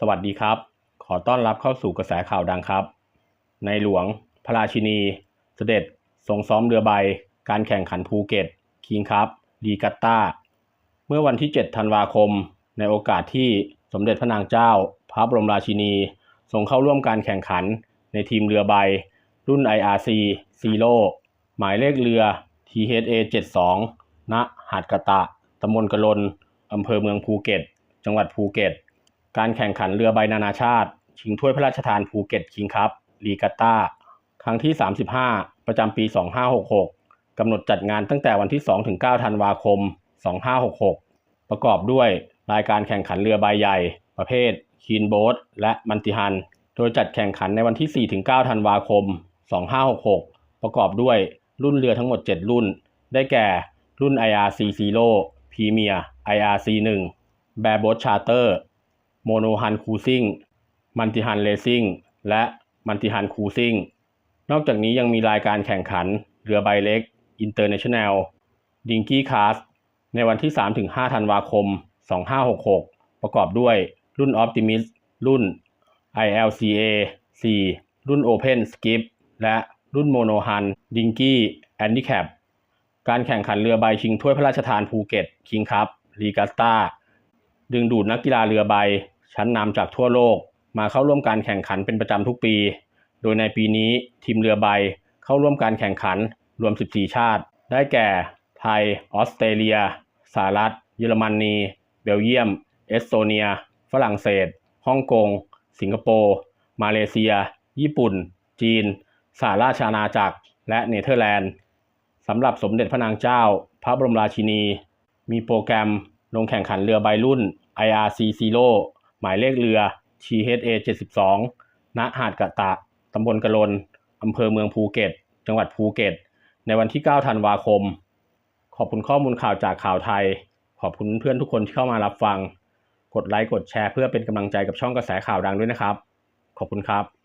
สวัสดีครับ ขอต้อนรับเข้าสู่กระแสข่าวดังครับ ในหลวง พระราชินี เสด็จ ทรงซ้อมเรือใบ การแข่งขันภูเก็ต คิงคัพดีกัตตาเมื่อวันที่ 7 ธันวาคม ในโอกาสที่สมเด็จพระนางเจ้า พระบรมราชินี ทรงเข้าร่วมการแข่งขัน ในทีมเรือใบ รุ่น IRC Zero หมายเลขเรือ THA 72ณหาดกะตะตำบลกะลนอำเภอเมืองภูเก็ต จังหวัดภูเก็ต การแข่งขันเรือใบนานาชาติ ชิงถ้วยพระราชทานภูเก็ตคิงคัพรีกัตตาครั้งที่ 35 ประจำปี 2566 กำหนดจัดงานตั้งแต่วันที่ 2-9 ธันวาคม 2566 ประกอบด้วยรายการแข่งขันเรือใบใหญ่ ประเภทคีนโบ๊ทและมันติฮัน โดยจัดแข่งขันในวันที่ 4-9 ธันวาคม 2566 ประกอบด้วยรุ่นเรือทั้งหมด 7 รุ่น ได้แก่ รุ่น IRC Zero Premier IRC 1 Bareboat Charter โมโนฮันคูซิ่งมันติฮันเลซิ่งและมันติฮันคูซิ่งนอกจากนี้ยังมีรายการแข่งขันเรือใบเล็ก International d i n k y Class ในวันที่ 3-5 ธันวาคม 2566 ประกอบด้วยรุ่น Optimus รุ่น ILCA 4 รุ่น Open Skip และรุ่น Mono Han d i n k y Handicap การแข่งขันเรือใบชิงถ้วยพระราชทานภูเก็ตคิงคัพรีกัสตาดึงดูดนักกีฬาเรือใบ ชั้นนำจากทั่วโลกมาเข้าร่วมการแข่งขันเป็นประจำทุกปี โดยในปีนี้ทีมเรือใบเข้าร่วมการแข่งขันรวม 14 ชาติ ได้แก่ ไทย ออสเตรเลีย สหรัฐ เยอรมนี เบลเยียม เอสโตเนีย ฝรั่งเศส ฮ่องกง สิงคโปร์ มาเลเซีย ญี่ปุ่น จีน สหราชอาณาจักร และเนเธอร์แลนด์ สำหรับสมเด็จพระนางเจ้า พระบรมราชินี มีโปรแกรมลงแข่งขันเรือใบรุ่น IRC Zero หมายเลขเรือ THA 72ณหาดกะตะตำบลกะลนอำเภอเมืองภูเก็ต จังหวัดภูเก็ต ในวันที่ 9 ธันวาคม ขอบคุณข้อมูลข่าวจากข่าวไทย ขอบคุณเพื่อนทุกคนที่เข้ามารับฟัง กดไลค์ กดแชร์เพื่อเป็นกำลังใจกับช่องกระแสข่าวดังด้วยนะครับ ขอบคุณครับ